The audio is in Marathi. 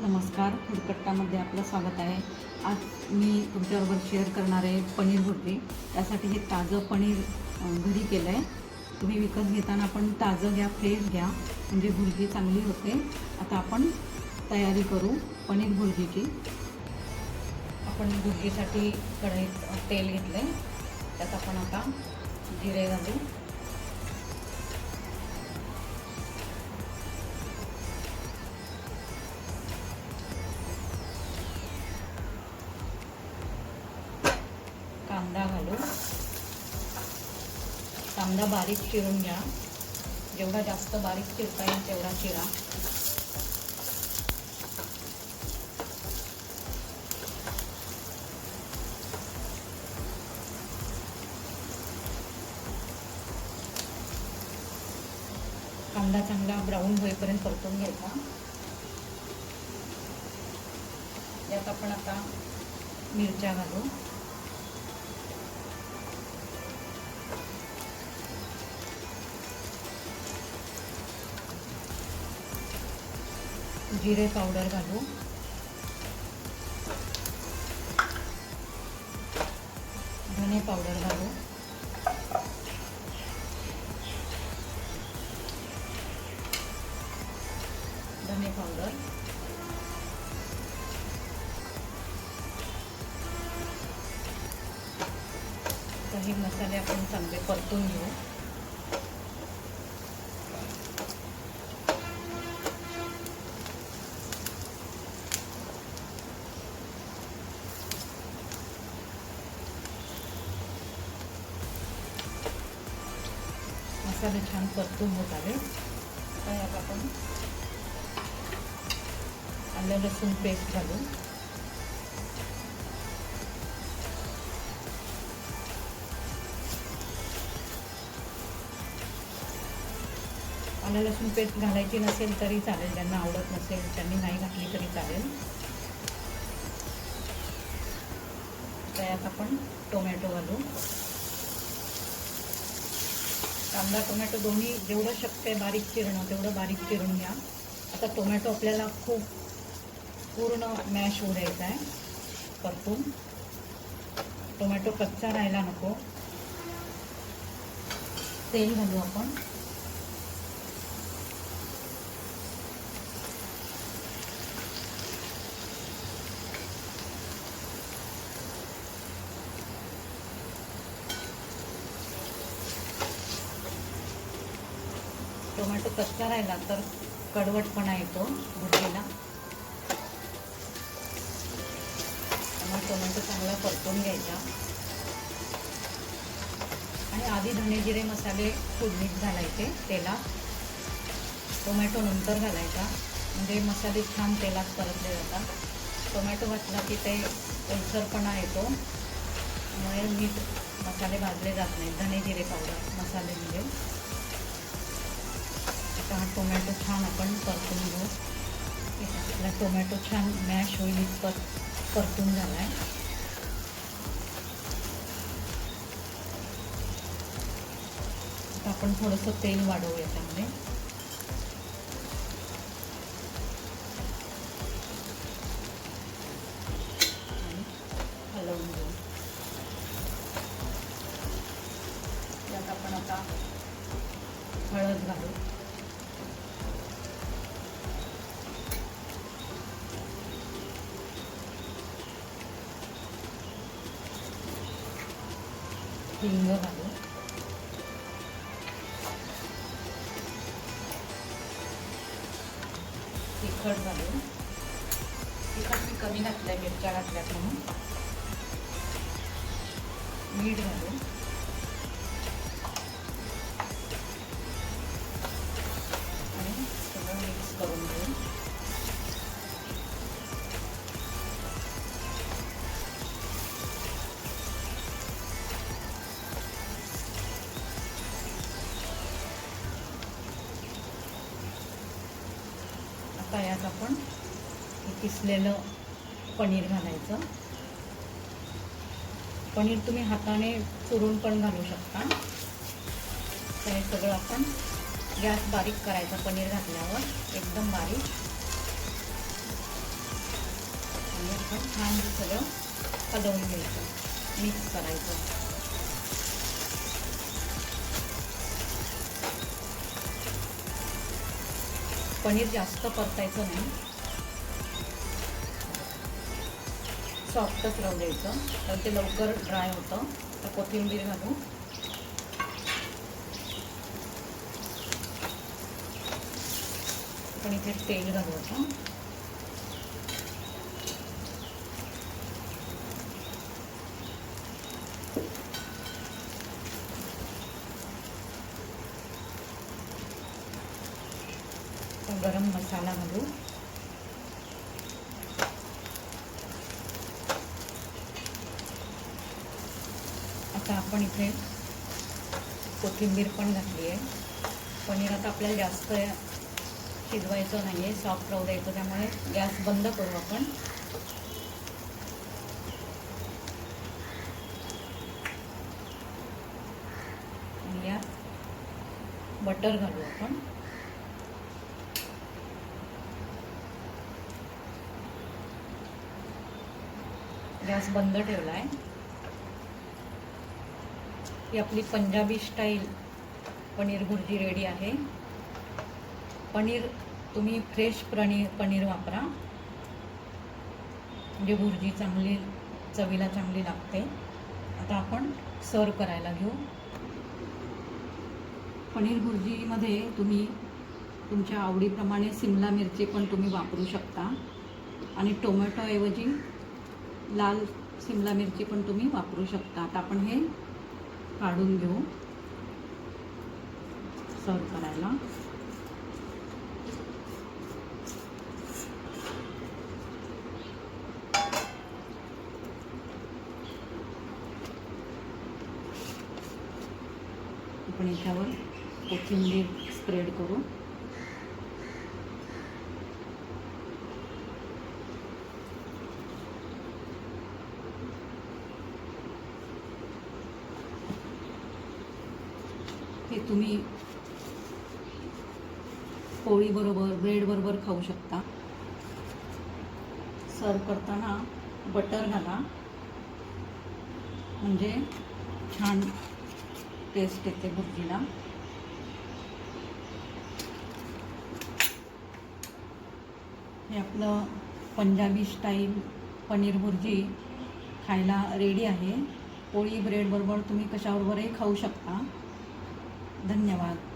नमस्कार. फुडकट्टामध्ये आपलं स्वागत आहे. आज मी तुमच्याबरोबर शेअर करणार आहे पनीर भुर्जी. त्यासाठी हे ताजं पनीर घरी केलं आहे तुम्ही विकत घेताना पण ताजं घ्या फ्रेश घ्या. म्हणजे भुर्जी चांगली होते. आता आपण तयारी करू पनीर भुर्जीची. आपण भुर्जीसाठी कढईत तेल घेतलं आहे त्यात आपण आता जिरे घालू. कांदा घालू कांदा बारीक चिरून घ्या. जेवढा जास्त बारीक चिरता येईल तेवढा चिरा. कांदा चांगला ब्राऊन होईपर्यंत परतून घ्यायचा. यात आपण आता मिरच्या घालू. जिरे पावडर घालू. धने पावडर घालू. धने पावडर. काही मसाले आपण चांगले परतून घेऊ. मसाले छान परतून होत आले आता यात आपण आलं लसूण पेस्ट घालून. आलं लसूण पेस्ट घालायची नसेल तरी चालेल ज्यांना आवडत नसेल त्यांनी नाही घातली तरी चालेल. त्यात आपण टोमॅटो घालू. कांदा टोमॅटो दोन्ही जेवढं शक्य आहे बारीक चिरणं तेवढं बारीक चिरून घ्या. आता टोमॅटो आपल्याला खूप पूर्ण मॅश होऊ द्यायचा आहे. परतून. टोमॅटो कच्चा राहायला नको. तेल घालू आपण. टोमॅटो कच्चा राहिला तर कडवटपणा येतो भुर्जीला त्यामुळे टोमॅटो चांगला परतून घ्यायचा. आणि आधी धने जिरे मसाले फोडणीत घालायचे तेलात. टोमॅटो नंतर घालायचा. म्हणजे मसाले छान तेलात परतले जातात. टोमॅटो घातला की ते ओलसरपणा येतो. त्यामुळे मीठ मसाले भाजले जात नाही धने जिरे पावडर मसाले म्हणजे. आता हा टोमॅटो छान आपण परतून घेऊ. आपला टोमॅटो छान मॅश होईल पर परतून झाला आहे आता आपण थोडंसं तेल वाढवूया त्यामध्ये. हलवून घेऊ. त्यात आपण आता हळद घालू. हिंग घालू तिखट घालू तिखट मी कमी घातलं आहे मिरच्या घातल्यात म्हणून. मीठ घालू त्यात आपण किसलेलं पनीर घालायचं. पनीर तुम्ही हाताने चुरून पण घालू शकता. तर हे सगळं आपण गॅस बारीक करायचा पनीर घातल्यावर एकदम बारीक. आपण छान सगळं हलवून घ्यायचं मिक्स करायचं. पनीर जास्त परतायचं नाही. सॉफ्टच राहू द्यायचं. तर ते लवकर ड्राय होतं. तर कोथिंबीर घालू. पण इथे तेल घालू आता. आपण गरम मसाला घालू आता आपण इथे कोथिंबीर पण घातली आहे. पनीर आता आपल्याला जास्त शिजवायचं नाही आहे सॉफ्ट राहू द्यायचं त्यामुळे गॅस बंद करू आपण. बटर घालू आपण. गॅस बंद ठेवला आहे ही आपली पंजाबी स्टाईल पनीर भुर्जी रेडी आहे. पनीर तुम्ही फ्रेश पनीर पनीर वापरा. म्हणजे भुर्जी चांगली चवीला चांगली लागते. आता आपण सर्व करायला घेऊ. पनीर भुर्जीमध्ये तुम्ही तुमच्या आवडीप्रमाणे सिमला मिरची पण तुम्ही वापरू शकता. आणि टोमॅटोऐवजी लाल सिमला मिरची पण तुम्ही वापरू शकता आता आपण हे काढून घेऊ. सर्व करायला. आपण याच्यावर कोथिंबीर स्प्रेड करू. तुम्ही पोळीबरोबर ब्रेडबरोबर खाऊ शकता. सर्व करताना बटर घाला. म्हणजे छान टेस्ट येते भुर्जीला. हे आपलं पंजाबी स्टाईल पनीर भुर्जी खायला रेडी आहे. पोळी ब्रेडबरोबर तुम्ही कशाबरोबरही खाऊ शकता. धन्यवाद.